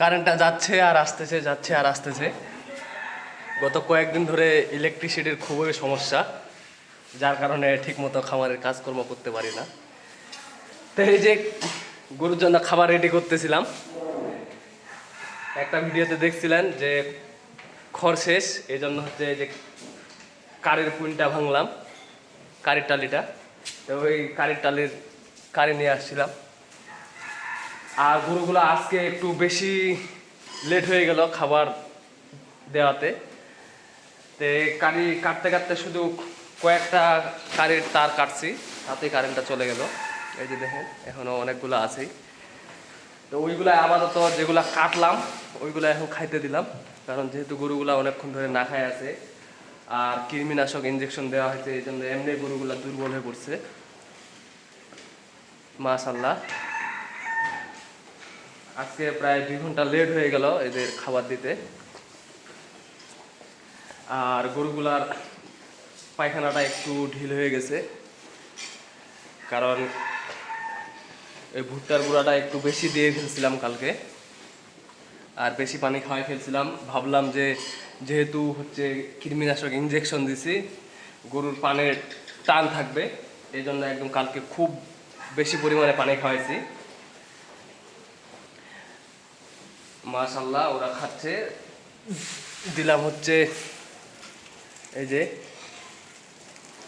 কারেন্টটা যাচ্ছে আর আসতেছে, যাচ্ছে আর আসতেছে। গত কয়েকদিন ধরে ইলেকট্রিসিটির খুবই সমস্যা, যার কারণে ঠিকমতো খামারের কাজকর্ম করতে পারি না। তো এই যে গরুর জন্য খাবার রেডি করতেছিলাম। একটা ভিডিওতে দেখছিলেন যে খড় শেষ এই জন্য হচ্ছে যে কারের পুইনটা ভাঙলাম, কারির টালিটা। তো ওই কারির টালির, কারি নিয়ে আসছিলাম। আর গরুগুলো আজকে একটু বেশি লেট হয়ে গেল খাবার দেওয়াতে। তে কারি কাটতে কাটতে শুধু কয়েকটা কারির তার কাটছি, তাতেই কারেন্টটা চলে গেল। এই যে দেখেন, এখনও অনেকগুলো আছেই তো ওইগুলো আপাতত যেগুলা কাটলাম, ওইগুলো এখন খাইতে দিলাম। কারণ যেহেতু গরুগুলা অনেকক্ষণ ধরে না খায় আছে, আর কৃমিনাশক ইঞ্জেকশন দেওয়া হয়েছে, এই জন্য এমনি গরুগুলা দুর্বল হয়ে পড়ছে। মাশাল্লাহ আজকে প্রায় দুই ঘণ্টা লেট হয়ে গেল এদের খাবার দিতে। আর গরুগুলার পায়খানাটা একটু ঢিল হয়ে গেছে। কারণ এই ভুট্টার গুঁড়াটা একটু বেশি দিয়ে ফেলছিলাম কালকে। আর বেশি পানি খাওয়াই ফেলছিলাম। ভাবলাম যে যেহেতু হচ্ছে কৃমিনাশক ইঞ্জেকশন দিছি, গরুর পানের টান থাকবে এই জন্য একদম কালকে খুব বেশি পরিমাণে পানি খাওয়াইছি। মাশাল্লাহ ওরা খাচ্ছে। দিলাম হচ্ছে এই যে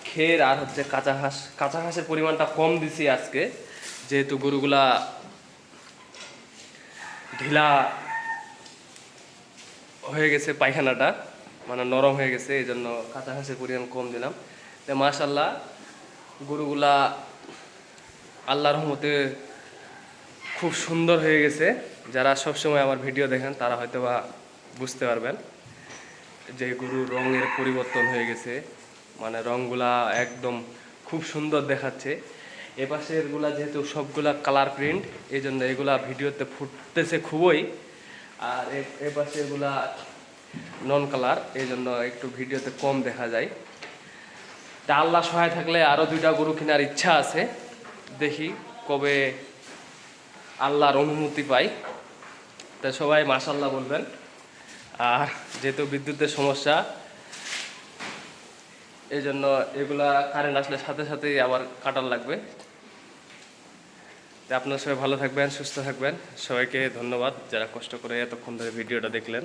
খের আর হচ্ছে কাঁচা ঘাস কাঁচা ঘাসের পরিমাণটা কম দিছি আজকে, যেহেতু গরুগুলা ঢিলা হয়ে গেছে পায়খানাটা মানে নরম হয়ে গেছে এই জন্য কাঁচা ঘাসের পরিমাণ কম দিলাম। তো মাশাল্লাহ গরুগুলা আল্লাহর রহমতে খুব সুন্দর হয়ে গেছে। যারা সবসময় আমার ভিডিও দেখেন, তারা হয়তো বা বুঝতে পারবেন যে গরুর রঙের পরিবর্তন হয়ে গেছে। মানে রঙগুলা একদম খুব সুন্দর দেখাচ্ছে। এ পাশেরগুলা যেহেতু সবগুলা কালার প্রিন্ট এই জন্য এগুলা ভিডিওতে ফুটতেছে খুবই। আর এ- এ পাশেরগুলা নন কালার এই জন্য একটু ভিডিওতে কম দেখা যায়। তা আল্লাহ সহায় থাকলে আরও দুইটা গরু কেনার ইচ্ছা আছে। দেখি কবে আল্লাহর অনুমতি পাই। তা সবাই মাশাল্লাহ বলবেন। আর যেহেতু বিদ্যুতের সমস্যা এই জন্য এগুলা কারেন্ট আসলে সাথে সাথেই আবার কাটার লাগবে। তা আপনারা সবাই ভালো থাকবেন, সুস্থ থাকবেন। সবাইকে ধন্যবাদ যারা কষ্ট করে এতক্ষণ ধরে ভিডিওটা দেখলেন।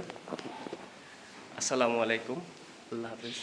আসসালামু আলাইকুম। আল্লাহ হাফিজ।